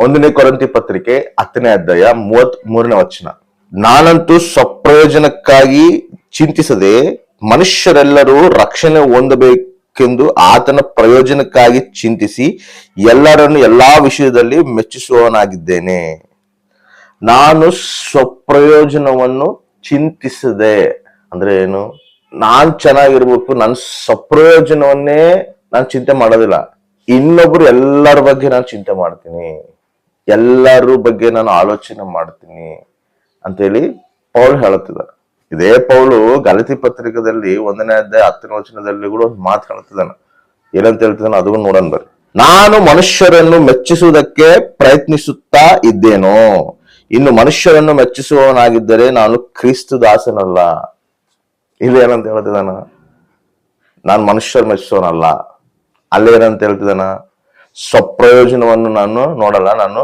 ಒಂದನೇ ಕೊರಂತಿ ಪತ್ರಿಕೆ ಹತ್ತನೇ ಅಧ್ಯಾಯ ಮೂವತ್ ಮೂರನೇ ವಚನ. ನಾನಂತೂ ಸ್ವಪ್ರಯೋಜನಕ್ಕಾಗಿ ಚಿಂತಿಸದೆ ಮನುಷ್ಯರೆಲ್ಲರೂ ರಕ್ಷಣೆ ಹೊಂದಬೇಕೆಂದು ಆತನ ಪ್ರಯೋಜನಕ್ಕಾಗಿ ಚಿಂತಿಸಿ ಎಲ್ಲರನ್ನು ಎಲ್ಲಾ ವಿಷಯದಲ್ಲಿ ಮೆಚ್ಚಿಸುವವನಾಗಿದ್ದೇನೆ. ನಾನು ಸ್ವಪ್ರಯೋಜನವನ್ನು ಚಿಂತಿಸದೆ, ಅಂದ್ರೆ ಏನು? ನಾನ್ ಚೆನ್ನಾಗಿರ್ಬೇಕು ನನ್ನ ಸ್ವಪ್ರಯೋಜನವನ್ನೇ ನಾನು ಚಿಂತೆ ಮಾಡೋದಿಲ್ಲ. ಇನ್ನೊಬ್ರು ಎಲ್ಲರ ಬಗ್ಗೆ ನಾನು ಚಿಂತೆ ಮಾಡ್ತೀನಿ. ಎಲ್ಲರ ಬಗ್ಗೆ ನಾನು ಆಲೋಚನೆ ಮಾಡ್ತೀನಿ ಅಂತೇಳಿ ಪೌಲ್ ಹೇಳುತ್ತಿದ್ದಾನೆ ಇದೇ ಪೌಲು ಗಲತಿ ಪತ್ರಿಕದಲ್ಲಿ ಒಂದನೇ ಅಧ್ಯಾಯ ಹತ್ತನೇ ವಚನದಲ್ಲಿ ಕೂಡ ಒಂದು ಮಾತು ಹೇಳ್ತಿದ್ದಾನೆ ಏನಂತ ಹೇಳ್ತಿದ್ದಾನೆ? ಅದನ್ನು ನೋಡೋಣ ಬರ್ರಿ ನಾನು ಮನುಷ್ಯರನ್ನು ಮೆಚ್ಚಿಸುವುದಕ್ಕೆ ಪ್ರಯತ್ನಿಸುತ್ತಾ ಇದ್ದೇನೋ, ಇನ್ನು ಮನುಷ್ಯರನ್ನು ಮೆಚ್ಚಿಸುವವನಾಗಿದ್ದರೆ ನಾನು ಕ್ರಿಸ್ತು ದಾಸನಲ್ಲ. ಏನಂತ ಹೇಳ್ತಿದ್ದಾನ? ನಾನು ಮನುಷ್ಯರು ಮೆಚ್ಚಿಸೋನಲ್ಲ ಅಲ್ಲೇನಂತ ಹೇಳ್ತಿದ್ದಾನ? ಸ್ವಪ್ರಯೋಜನವನ್ನು ನಾನು ನೋಡಲ್ಲ, ನಾನು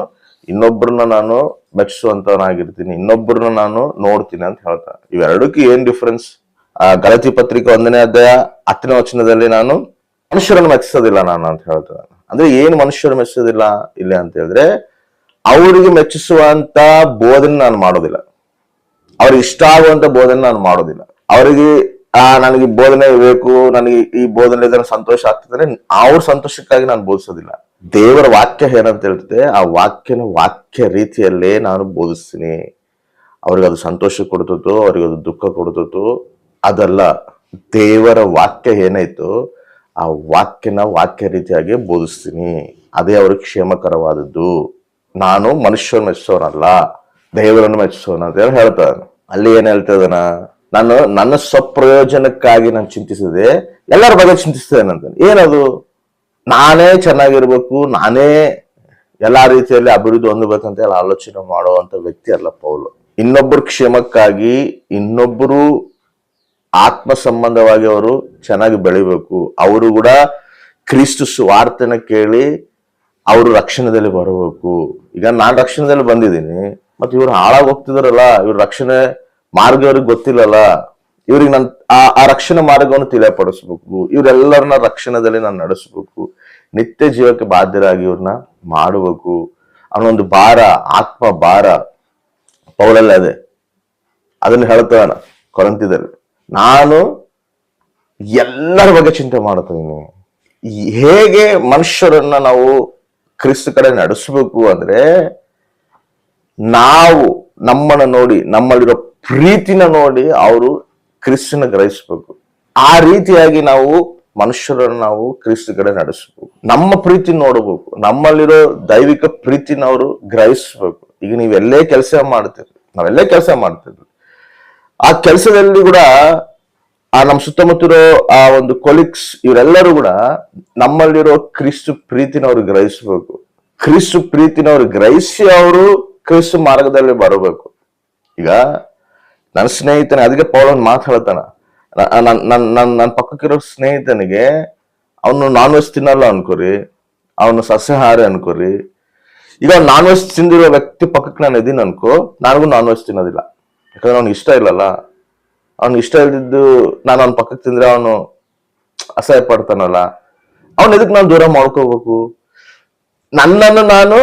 ಇನ್ನೊಬ್ಬರನ್ನ ನಾನು ಮೆಚ್ಚಿಸುವಂತವನಾಗಿರ್ತೀನಿ ಇನ್ನೊಬ್ಬರನ್ನ ನಾನು ನೋಡ್ತೀನಿ ಅಂತ ಹೇಳ್ತಾ ಇವೆರಡಕ್ಕೂ ಏನ್ ಡಿಫ್ರೆನ್ಸ್ ಗಲತಿ ಪತ್ರಿಕೆ ಒಂದನೇ ಅಧ್ಯಾಯ ಹತ್ತನೇ ವಚನದಲ್ಲಿ ನಾನು ಮನುಷ್ಯರನ್ನು ಮೆಚ್ಚಿಸೋದಿಲ್ಲ ನಾನು ಅಂತ ಹೇಳ್ತಾ ಅಂದ್ರೆ ಏನು ಮನುಷ್ಯರು ಮೆಚ್ಚಿಸೋದಿಲ್ಲ ಇಲ್ಲ ಅಂತ ಹೇಳಿದ್ರೆ, ಅವರಿಗೆ ಮೆಚ್ಚಿಸುವಂತ ಬೋಧನೆ ನಾನು ಮಾಡೋದಿಲ್ಲ. ಅವ್ರಿಗೆ ಇಷ್ಟ ಆಗುವಂತ ಬೋಧನೆ ನಾನು ಮಾಡೋದಿಲ್ಲ. ಅವರಿಗೆ ಆ, ನನಗೆ ಬೋಧನೆ ಬೇಕು, ನನಗೆ ಈ ಬೋಧನೆ ನನಗೆ ಸಂತೋಷ ಆಗ್ತದೆ ಅವ್ರ ಸಂತೋಷಕ್ಕಾಗಿ ನಾನು ಬೋಧಿಸೋದಿಲ್ಲ. ದೇವರ ವಾಕ್ಯ ಏನಂತ ಹೇಳ್ತದೆ, ಆ ವಾಕ್ಯನ ವಾಕ್ಯ ರೀತಿಯಲ್ಲೇ ನಾನು ಬೋಧಿಸ್ತೀನಿ. ಅವ್ರಿಗೆ ಅದು ಸಂತೋಷ ಕೊಡ್ತದೋ ಅವ್ರಿಗೆ ಅದು ದುಃಖ ಕೊಡ್ತದೋ ಅದಲ್ಲ, ದೇವರ ವಾಕ್ಯ ಏನಾಯ್ತು, ಆ ವಾಕ್ಯನ ವಾಕ್ಯ ರೀತಿಯಾಗಿ ಬೋಧಿಸ್ತೀನಿ. ಅದೇ ಅವ್ರಿಗೆ ಕ್ಷೇಮಕರವಾದದ್ದು. ನಾನು ಮನುಷ್ಯನ ಮೆಚ್ಚೋನಲ್ಲ ದೇವರನ್ನು ಮೆಚ್ಚಿಸೋಣ ಅಂತ ಹೇಳಿ ಅಲ್ಲಿ ಏನ್ ಹೇಳ್ತದನ ನಾನು, ನನ್ನ ಸ್ವಪ್ರಯೋಜನಕ್ಕಾಗಿ ನಾನು ಚಿಂತಿಸಿದೆ. ಎಲ್ಲರ ಬಗ್ಗೆ ಚಿಂತಿಸ್ತೇನೆ ಅಂತ ಏನದು? ನಾನೇ ಚೆನ್ನಾಗಿರ್ಬೇಕು, ನಾನೇ ಎಲ್ಲಾ ರೀತಿಯಲ್ಲಿ ಅಭಿವೃದ್ಧಿ ಹೊಂದಬೇಕಂತ ಹೇಳಿ ಆಲೋಚನೆ ಮಾಡುವಂತ ವ್ಯಕ್ತಿ ಅಲ್ಲ ಪೌಲು. ಇನ್ನೊಬ್ಬರ ಕ್ಷೇಮಕ್ಕಾಗಿ ಇನ್ನೊಬ್ಬರು ಆತ್ಮ ಸಂಬಂಧವಾಗಿ ಅವರು ಚೆನ್ನಾಗಿ ಬೆಳಿಬೇಕು. ಅವರು ಕೂಡ ಕ್ರಿಸ್ತು ಸ್ವಾರ್ಥನ ಕೇಳಿ ಅವರು ರಕ್ಷಣೆದಲ್ಲಿ ಬರಬೇಕು. ಈಗ ನಾನು ರಕ್ಷಣೆದಲ್ಲಿ ಬಂದಿದ್ದೀನಿ ಮತ್ತೆ ಇವ್ರು ಹಾಳಾಗಿ ಹೋಗ್ತಿದಾರಲ್ಲ, ಇವ್ರ ರಕ್ಷಣೆ ಮಾರ್ಗ ಅವ್ರಿಗೆ ಗೊತ್ತಿಲ್ಲಲ್ಲ, ಇವ್ರಿಗೆ ನನ್ ಆ ರಕ್ಷಣೆ ಮಾರ್ಗವನ್ನು ತಿಳಿಯಪಡಿಸ್ಬೇಕು. ಇವರೆಲ್ಲರನ್ನ ರಕ್ಷಣದಲ್ಲಿ ನಾನು ನಡೆಸ್ಬೇಕು. ನಿತ್ಯ ಜೀವಕ್ಕೆ ಬಾಧ್ಯರಾಗಿ ಇವ್ರನ್ನ ಮಾಡಬೇಕು ಅವನೊಂದು ಭಾರ, ಆತ್ಮ ಭಾರ ಪೌಲಲ್ಲ ಅದೇ. ಅದನ್ನ ಹೇಳ್ತಾನ ಕೊರಂತಿದಲ್ಲಿ ನಾನು ಎಲ್ಲರ ಬಗ್ಗೆ ಚಿಂತೆ ಮಾಡ್ತೀನಿ. ಹೇಗೆ ಮನುಷ್ಯರನ್ನ ನಾವು ಕ್ರಿಸ್ತ ಕಡೆ ನಡೆಸಬೇಕು ಅಂದ್ರೆ, ನಾವು ನಮ್ಮನ್ನ ನೋಡಿ, ನಮ್ಮಲ್ಲಿರೋ ಪ್ರೀತಿನ ನೋಡಿ ಅವರು ಕ್ರಿಸ್ತನ ಗ್ರಹಿಸಬೇಕು. ಆ ರೀತಿಯಾಗಿ ನಾವು ಮನುಷ್ಯರನ್ನು ನಾವು ಕ್ರಿಸ್ತ ಕಡೆ ನಡೆಸಬೇಕು. ನಮ್ಮ ಪ್ರೀತಿ ನೋಡಬೇಕು. ನಮ್ಮಲ್ಲಿರೋ ದೈವಿಕ ಪ್ರೀತಿನ ಅವರು ಗ್ರಹಿಸ್ಬೇಕು. ಈಗ ನೀವೆಲ್ಲೇ ಕೆಲಸ ಮಾಡ್ತೀರಿ ನಾವೆಲ್ಲೇ ಕೆಲಸ ಮಾಡ್ತಿದ್ವಿ ಆ ಕೆಲಸದಲ್ಲಿ ಕೂಡ ಆ ನಮ್ಮ ಸುತ್ತಮುತ್ತಿರೋ ಆ ಒಂದು ಕೊಲಿಕ್ಸ್ ಇವರೆಲ್ಲರೂ ಕೂಡ ನಮ್ಮಲ್ಲಿರೋ ಕ್ರಿಸ್ತು ಪ್ರೀತಿನ ಅವರು ಗ್ರಹಿಸ್ಬೇಕು. ಕ್ರಿಸ್ತು ಪ್ರೀತಿನ ಅವರು ಗ್ರಹಿಸಿ ಅವರು ಕ್ರಿಸ್ತ ಮಾರ್ಗದಲ್ಲಿ ಬರಬೇಕು. ಈಗ ನನ್ನ ಸ್ನೇಹಿತನ ಅದಕ್ಕೆ ಪೌಲನ್ ಮಾತಾಡ್ತಾನ ನನ್ನ ನನ್ನ ನನ್ನ ಪಕ್ಕಕ್ಕಿರೋ ಸ್ನೇಹಿತನಿಗೆ ಅವನು ನಾನ್ ವೆಜ್ ತಿನ್ನಲ್ಲ ಅನ್ಕೋರಿ, ಅವನು ಸಸ್ಯಾಹಾರಿ ಅನ್ಕೋರಿ. ಈಗ ನಾನ್ ವೆಜ್ ತಿಂದಿರೋ ವ್ಯಕ್ತಿ ಪಕ್ಕಕ್ಕೆ ನಾನು ಇದೀನಿ ಅನ್ಕೋ, ನನಗೂ ನಾನ್ ವೆಜ್ ತಿನ್ನೋದಿಲ್ಲ. ಯಾಕಂದ್ರೆ ಅವ್ನಿಗೆ ಇಷ್ಟ ಇಲ್ಲಲ್ಲ. ಅವ್ನಿಗೆ ಇಷ್ಟ ಇಲ್ದಿದ್ದು ನಾನು ಅವ್ನ ಪಕ್ಕಕ್ಕೆ ತಿಂದ್ರೆ ಅವನು ಅಸಹ್ಯ ಪಡ್ತಾನಲ್ಲ. ಅವ್ನ ಎದಕ್ ನಾನು ದೂರ ಮಾಡ್ಕೋಬೇಕು? ನನ್ನನ್ನು ನಾನು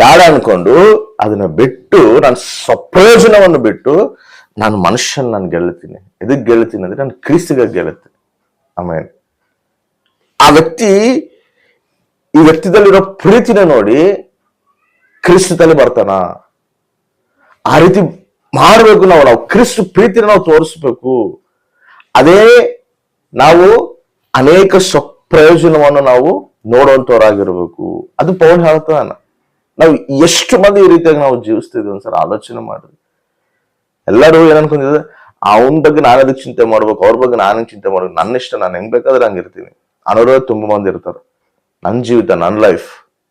ಬೇಡ ಅನ್ಕೊಂಡು ಅದನ್ನ ಬಿಟ್ಟು ನಾನು ಸ್ವಪ್ರಯೋಜನವನ್ನು ಬಿಟ್ಟು ನಾನು ಮನುಷ್ಯನ ನಾನು ಗೆಲ್ತೀನಿ ಎದಕ್ಕೆ ಗೆಲ್ತೀನಿ ಅಂದ್ರೆ ನಾನು ಕ್ರಿಸ್ತಿಗೆ ಗೆಲ್ತೀನಿ ಆಮೇಲೆ ಆ ವ್ಯಕ್ತಿ ಈ ವ್ಯಕ್ತಿದಲ್ಲಿರೋ ಪ್ರೀತಿನ ನೋಡಿ ಕ್ರಿಸ್ತದಲ್ಲಿ ಬರ್ತಾನ. ಆ ರೀತಿ ಮಾಡಬೇಕು ನಾವು ನಾವು ಕ್ರಿಸ್ತ ಪ್ರೀತಿನ ನಾವು ತೋರಿಸ್ಬೇಕು. ಅದೇ ನಾವು ಅನೇಕ ಸ್ವಪ್ರಯೋಜನವನ್ನು ನಾವು ನೋಡುವಂತವರಾಗಿರ್ಬೇಕು ಅದು ಪೌಲ್ ಹೇಳ್ತಾನ ನಾವು ಎಷ್ಟು ಮಂದಿ ಈ ರೀತಿಯಾಗಿ ನಾವು ಜೀವಿಸ್ತಿದ್ವಿ ಒಂದ್ಸಲ ಆಲೋಚನೆ ಮಾಡ್ರಿ ಎಲ್ಲರೂ ಏನನ್ಕೊಂಡಿದ್ರೆ ಅವನ ಬಗ್ಗೆ ನಾನು ಅದಕ್ಕೆ ಚಿಂತೆ ಮಾಡ್ಬೇಕು? ಅವ್ರ ಬಗ್ಗೆ ನಾನು ಚಿಂತೆ ಮಾಡ್ಬೇಕು? ನನ್ನ ಇಷ್ಟ, ನಾನು ಹೆಂಗ್ ಬೇಕಾದ್ರೆ ಹಂಗಿರ್ತೀನಿ ಅನ್ನೋರೇ ತುಂಬ ಮಂದಿ ಇರ್ತಾರೆ. ನನ್ನ ಜೀವಿತ ನನ್ನ ಲೈಫ್.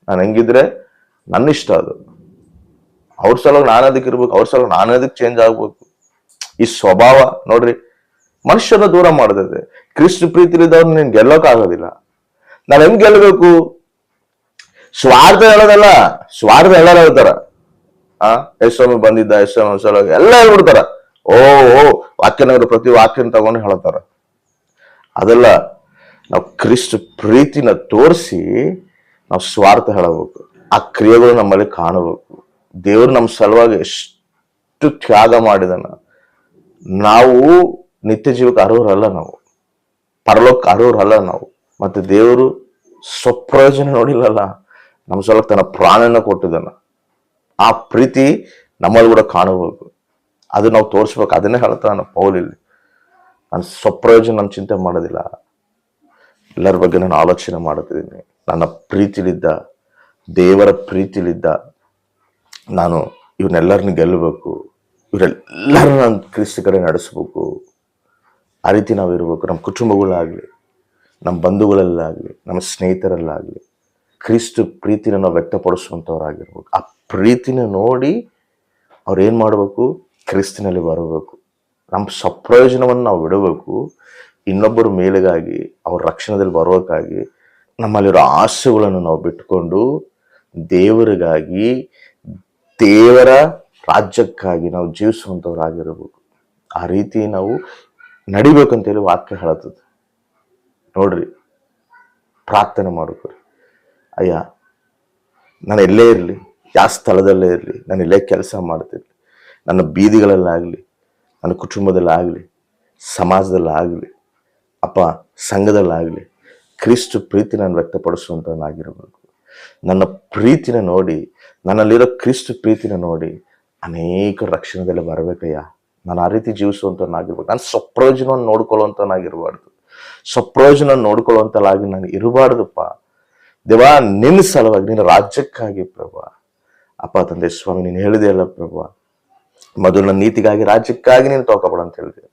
ನಾನು ಹೆಂಗಿದ್ರೆ ನನ್ನ ಇಷ್ಟ ಅದು. ಅವ್ರ ಸಲುವಾಗಿ ನಾನು ಅದಕ್ಕೆ ಇರ್ಬೇಕು? ಅವ್ರ ಸಲುವಾಗಿ ನಾನು ಅದಕ್ಕೆ ಚೇಂಜ್ ಆಗ್ಬೇಕು? ಈ ಸ್ವಭಾವ ನೋಡ್ರಿ ಮನುಷ್ಯನ ದೂರ ಮಾಡದಿದೆ ಕ್ರಿಸ್ತ ಪ್ರೀತಿಲಿದ್ದವ್ರು ನೀನ್ ಗೆಲ್ಲೋಕ್ ಆಗೋದಿಲ್ಲ. ನಾನು ಹೆಂಗ್ ಗೆಲ್ಲಬೇಕು ಸ್ವಾರ್ಥ ಹೇಳೋದಲ್ಲ, ಸ್ವಾರ್ಥ ಎಲ್ಲರೂ ಹೇಳ್ತಾರ. ಆ ಯಶೋಮಿ ಬಂದಿದ್ದ ಯಶೋಮಿ ಸಲ ಎಲ್ಲ ಹೇಳ್ಬಿಡ್ತಾರ. ಓ ಓ ವಾಕ್ಯನವರು ಪ್ರತಿ ವಾಕ್ಯನ ತಗೊಂಡು ಹೇಳ್ತಾರ. ಅದೆಲ್ಲ ನಾವು ಕ್ರಿಸ್ತ ಪ್ರೀತಿನ ತೋರಿಸಿ ನಾವು ಸ್ವಾರ್ಥ ಹೇಳಬೇಕು. ಆ ಕ್ರಿಯೆಗಳು ನಮ್ಮಲ್ಲಿ ಕಾಣಬೇಕು. ದೇವರು ನಮ್ಮ ಸಲುವಾಗಿ ಎಷ್ಟು ತ್ಯಾಗ ಮಾಡಿದನ. ನಾವು ನಿತ್ಯ ಜೀವಕ್ಕೆ ಅರ್ಹರಲ್ಲ ನಾವು. ಪರಲೋಕ ಅರ್ಹರಲ್ಲ ನಾವು. ಮತ್ತೆ ದೇವರು ಸ್ವಪ್ರಯೋಜನ ನೋಡಿಲ್ಲಲ್ಲ. ನಮ್ಮ ಸಲುವಾಗಿ ತನ್ನ ಪ್ರಾಣನ ಕೊಟ್ಟಿದ್ದಾನ. ಆ ಪ್ರೀತಿ ನಮ್ಮಲ್ಲಿ ಕೂಡ ಕಾಣಬೇಕು ಅದು ನಾವು ತೋರಿಸ್ಬೇಕು. ಅದನ್ನೇ ಹೇಳ್ತಾನ ಪೌಲಿಲ್ಲಿ ನಾನು ಸ್ವಪ್ರಯೋಜನ ನಾನು ಚಿಂತೆ ಮಾಡೋದಿಲ್ಲ. ಎಲ್ಲರ ಬಗ್ಗೆ ನಾನು ಆಲೋಚನೆ ಮಾಡುತ್ತಿದ್ದೀನಿ ನನ್ನ ಪ್ರೀತಿಲಿದ್ದ, ದೇವರ ಪ್ರೀತಿಲಿದ್ದ ನಾನು ಇವನ್ನೆಲ್ಲರನ್ನ ಗೆಲ್ಲಬೇಕು. ಇವರೆಲ್ಲರನ್ನ ನಾನು ಕ್ರಿಸ್ತ ಕಡೆ ನಡೆಸ್ಬೇಕು. ಆ ರೀತಿ ನಾವು ಇರಬೇಕು ನಮ್ಮ ಕುಟುಂಬಗಳಾಗಲಿ ನಮ್ಮ ಬಂಧುಗಳಲ್ಲಾಗಲಿ, ನಮ್ಮ ಸ್ನೇಹಿತರಲ್ಲಾಗಲಿ. ಕ್ರಿಸ್ತು ಪ್ರೀತಿನ ನಾವು ವ್ಯಕ್ತಪಡಿಸುವಂಥವ್ರಾಗಿರ್ಬೇಕು. ಆ ಪ್ರೀತಿನ ನೋಡಿ ಅವ್ರು ಏನು ಮಾಡಬೇಕು? ಕ್ರಿಸ್ತಿನಲ್ಲಿ ಬರಬೇಕು. ನಮ್ಮ ಸ್ವಪ್ರಯೋಜನವನ್ನು ನಾವು ಬಿಡಬೇಕು. ಇನ್ನೊಬ್ಬರ ಮೇಲಿಗಾಗಿ, ಅವ್ರ ರಕ್ಷಣದಲ್ಲಿ ಬರೋಕ್ಕಾಗಿ ನಮ್ಮಲ್ಲಿರೋ ಆಸೆಗಳನ್ನು ನಾವು ಬಿಟ್ಟುಕೊಂಡು ದೇವರಿಗಾಗಿ, ದೇವರ ರಾಜ್ಯಕ್ಕಾಗಿ ನಾವು ಜೀವಿಸುವಂಥವ್ರಾಗಿರಬೇಕು. ಆ ರೀತಿ ನಾವು ನಡಿಬೇಕಂತೇಳಿ ವಾಕ್ಯ ಹೇಳುತ್ತದೆ. ನೋಡ್ರಿ, ಪ್ರಾರ್ಥನೆ ಮಾಡ್ಕೊರಿ. ಅಯ್ಯ, ನಾನು ಎಲ್ಲೇ ಇರಲಿ, ಯಾವ ಸ್ಥಳದಲ್ಲೇ ಇರಲಿ, ನಾನು ಎಲ್ಲೇ ಕೆಲಸ ಮಾಡ್ತಿರ್ಲಿ, ನನ್ನ ಬೀದಿಗಳಲ್ಲಾಗಲಿ, ನನ್ನ ಕುಟುಂಬದಲ್ಲಾಗಲಿ, ಸಮಾಜದಲ್ಲಾಗಲಿ, ಅಪ್ಪ ಸಂಘದಲ್ಲಾಗಲಿ, ಕ್ರಿಸ್ತು ಪ್ರೀತಿ ನಾನು ವ್ಯಕ್ತಪಡಿಸುವಂಥವನಾಗಿರಬೇಕು. ನನ್ನ ಪ್ರೀತಿನ ನೋಡಿ, ನನ್ನಲ್ಲಿರೋ ಕ್ರಿಸ್ತು ಪ್ರೀತಿನ ನೋಡಿ, ಅನೇಕ ರಕ್ಷಣೆದಲ್ಲಿ ಬರಬೇಕಯ್ಯ. ನಾನು ಆ ರೀತಿ ಜೀವಿಸುವಂಥವನ್ನಾಗಿರ್ಬೇಕು ನಾನು ಸ್ವಪ್ರಯೋಜನವನ್ನು ನೋಡ್ಕೊಳ್ಳುವಂಥವನ್ನಾಗಿರಬಾರ್ದು ಸ್ವಪ್ರಯೋಜನ ನೋಡ್ಕೊಳ್ಳುವಂಥಲ್ಲಾಗಿ ನಾನು ಇರಬಾರ್ದಪ್ಪ. ದೇವಾ, ನಿನ್ನ ಸಲುವಾಗಿ ನಿನ್ನ ರಾಜ್ಯಕ್ಕಾಗಿ ಪ್ರಭು ಅಪ್ಪ, ತಂದೆ, ಸ್ವಾಮಿ, ನೀನು ಹೇಳಿದೆ ಅಲ್ಲ ಪ್ರಭು ಮೊದಲು ನನ್ನ ನೀತಿಗಾಗಿ ರಾಜ್ಯಕ್ಕಾಗಿ ನೀನು ತೋಕಪಡ ಅಂತ ಹೇಳಿದೆ.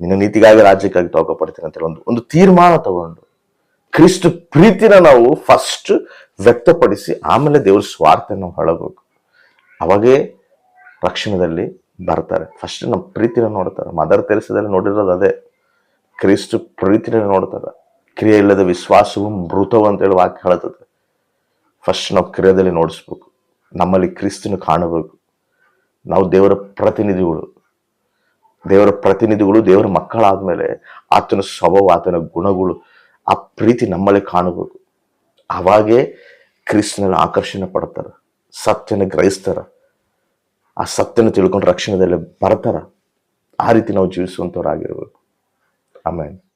ನಿನ್ನ ನೀತಿಗಾಗಿ ರಾಜ್ಯಕ್ಕಾಗಿ ತಗೋಪಡ್ತೀನಿ ಅಂತ ಹೇಳಿ ಒಂದು ಒಂದು ತೀರ್ಮಾನ ತಗೊಂಡು ಕ್ರಿಸ್ತ ಪ್ರೀತಿನ ನಾವು ಫಸ್ಟ್ ವ್ಯಕ್ತಪಡಿಸಿ ಆಮೇಲೆ ದೇವ್ರ ಸ್ವಾರ್ಥ ನಾವು ಹೇಳಬೇಕು. ಅವಾಗೇ ರಕ್ಷಣದಲ್ಲಿ ಬರ್ತಾರೆ. ಫಸ್ಟ್ ನಮ್ಮ ಪ್ರೀತಿನ ನೋಡ್ತಾರೆ. ಮದರ್ ತೆರೆಸದಲ್ಲಿ ನೋಡಿರೋದು ಅದೇ. ಕ್ರಿಸ್ತ ಪ್ರೀತಿನ ನೋಡ್ತಾರೆ. ಕ್ರಿಯೆ ಇಲ್ಲದ ವಿಶ್ವಾಸವು ಮೃತವು ಅಂತೇಳಿ ವಾಕ್ಯ ಹೇಳ್ತದೆ ಫಸ್ಟ್ ನಾವು ಕ್ರಿಯೆದಲ್ಲಿ ನೋಡಿಸ್ಬೇಕು. ನಮ್ಮಲ್ಲಿ ಕ್ರಿಸ್ತನ ಕಾಣಬೇಕು. ನಾವು ದೇವರ ಪ್ರತಿನಿಧಿಗಳು. ದೇವರ ಪ್ರತಿನಿಧಿಗಳು ದೇವರ ಮಕ್ಕಳಾದ್ಮೇಲೆ ಆತನ ಸ್ವಭಾವ, ಆತನ ಗುಣಗಳು, ಆ ಪ್ರೀತಿ ನಮ್ಮಲ್ಲಿ ಕಾಣಬೇಕು. ಅವಾಗೇ ಕ್ರಿಸ್ತನಲ್ಲಿ ಆಕರ್ಷಣೆ ಪಡ್ತಾರೆ, ಸತ್ಯನ ಗ್ರಹಿಸ್ತಾರ, ಆ ಸತ್ಯನ ತಿಳ್ಕೊಂಡು ರಕ್ಷಣೆದಲ್ಲಿ ಬರ್ತಾರ. ಆ ರೀತಿ ನಾವು ಜೀವಿಸುವಂಥವ್ರಾಗಿರ್ಬೇಕು ಆಮೇಲೆ